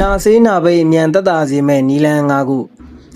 နာဆေးနာပိတ်အမြန်တက်တာစေမဲ့နီလန်၅ခု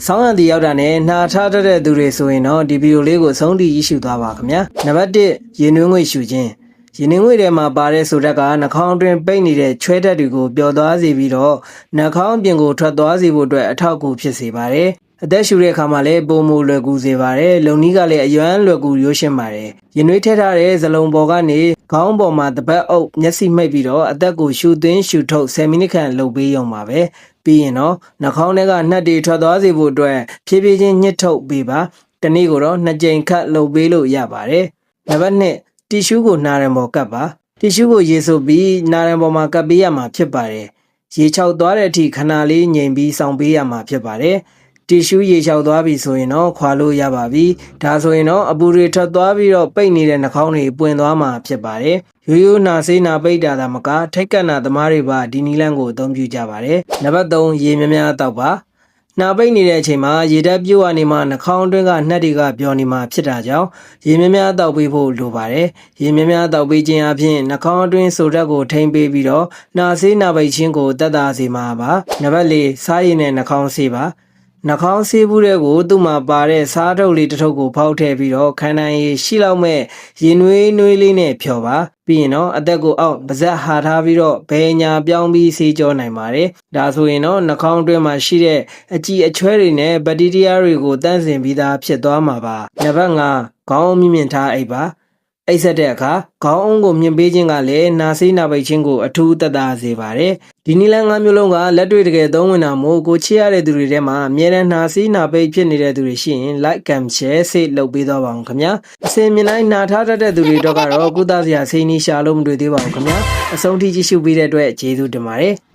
ဆောင်းရံတီရောက်တာနဲ့နှာထားတတ်တဲ့သူတွေဆိုရင်တော့ဒီဗီဒီယိုလေးကိုအဆုံးထိရရှိသွားပါခင်ဗျာနံပါတ်1ရေနွေးငွေရှူခြင်းရေနွေးငွေထဲမှာပါတဲ့ဆိုတက်ကနှာခေါင်းအတွင်းပိတ်နေတဲ့ချွဲတက်တွေကိုပျော်သွားစေပြီးတော့နှာခေါင်းပြင်ကိုထွက်သွားစေဖို့အတွက်အထောက်အကူဖြစ်စေပါတယ် အသက်ရှူတဲ့အခါမှာလည်းပုံမူလွယ်ကူစေပါတယ်။လုံနီးကလည်းအယွမ်းလွယ်ကူရိုးရှင်းပါတယ်။ရင်နွေးထည့်ထားတဲ့ဇလုံးပေါ်ကနေခေါင်းပေါ်မှာတပတ်အုပ်မျက်စိမှိတ်ပြီးတော့အသက်ကိုရှူသွင်းရှူထုတ်10မိနစ်ခန့်လုပ်ပေးရုံပါပဲ။ပြီးရင်တော့နှာခေါင်းထဲကနှက်တွေထွက်သွားစေဖို့အတွက်ဖြည်းဖြည်းချင်းညှစ်ထုတ်ပေးပါ။တနေ့ကိုတော့နှစ်ကြိမ်ခတ်လုပ်ပေးလို့ရပါတယ်။နံပါတ်2တီရှူးကိုနှာရံပေါ်ကပ်ပါ။တီရှူးကိုရေဆိုပြီးနှာရံပေါ်မှာကပ်ပေးရမှာဖြစ်ပါတယ်။ရေချောက်သွားတဲ့အထိခဏလေးငြိမ်ပြီးစောင့်ပေးရမှာဖြစ်ပါတယ်။ တီရှူးရေချောက်သွားပြီဆိုရင်တော့ခွာလို့ရပါပြီ။ဒါဆိုရင်တော့အပူတွေထွက်သွားပြီးတော့ပိတ်နေတဲ့နှာခေါင်းတွေပွင့်သွားမှာဖြစ်ပါတယ်။ရိုးရိုးနာဆေးနာပိတ်တာသာမကထိတ်ကပ်နာသမားတွေပါဒီနီလန်းကိုအသုံးပြုကြပါတယ်။နံပါတ်3ရေများများတောက်ပါ။နှာပိတ်နေတဲ့အချိန်မှာရေဓာတ်ပြို့ကနေမှနှာခေါင်းအတွင်းကနှက်တွေကပျော်နေမှာဖြစ်တာကြောင့်ရေများများတောက်ပေးဖို့လိုပါတယ်။ရေများများတောက်ပေးခြင်းအပြင်နှာခေါင်းအတွင်းဆိုဓာတ်ကိုထိမ့်ပေးပြီးတော့နှာဆေးနှာပိတ်ခြင်းကိုတက်တာစေမှာပါ။နံပါတ်4စားရည်နဲ့နှာခေါင်းဆေးပါ။ နှာခေါင်းဆေးဘူးတဲ့ကိုသူ့မှာပါတဲ့စားထုတ်လေးတစ်ထုပ်ကိုဖောက်ထည့်ပြီးတော့ခန္ဓာရည်ရှိလောက်မဲ့ရင်နွေးနွေးလေးနဲ့ဖြော်ပါပြီးရင်တော့အသက်ကိုအောက်ပါဇက်ဟာထားပြီးတော့ဘယ်ညာပြောင်းပြီးဆေးကြောနိုင်ပါတယ်ဒါဆိုရင်တော့နှာခေါင်းအတွင်းမှာရှိတဲ့အကြည်အချွဲတွေနဲ့ဘက်တီးရီးယားတွေကိုတန့်စင်ပြီးသားဖြစ်သွားမှာပါနံပါတ်5ခေါင်းအုံးမြင့်မြင့်ထားအိပ်ပါ အိပ်ဆက်တဲ့အခါခေါင်းအုံးကိုမြင့်ပေးခြင်းကလည်းနာဆေးနာပိတ်ခြင်းကိုအထူးသက်သာစေပါတယ်။ဒီနီလန်ငါးမျိုးလုံးကလက်တွေ့တကယ်သုံးဝင်တာမို့ကိုချစ်ရတဲ့သူတွေထဲမှာအမြဲတမ်းနာဆေးနာပိတ်ဖြစ်နေတဲ့သူတွေရှိရင် like and share စိတ်လုပ်ပေးတော့ပါအောင်ခင်ဗျာ။အစင်မြင်တိုင်းနာထားတတ်တဲ့သူတွေတော့ကတော့ကုသစရာဆေးနီးရှာလို့မတွေ့သေးပါဘူးခင်ဗျာ။အဆုံးထိကြည့်ရှုပေးတဲ့အတွက်ကျေးဇူးတင်ပါတယ်။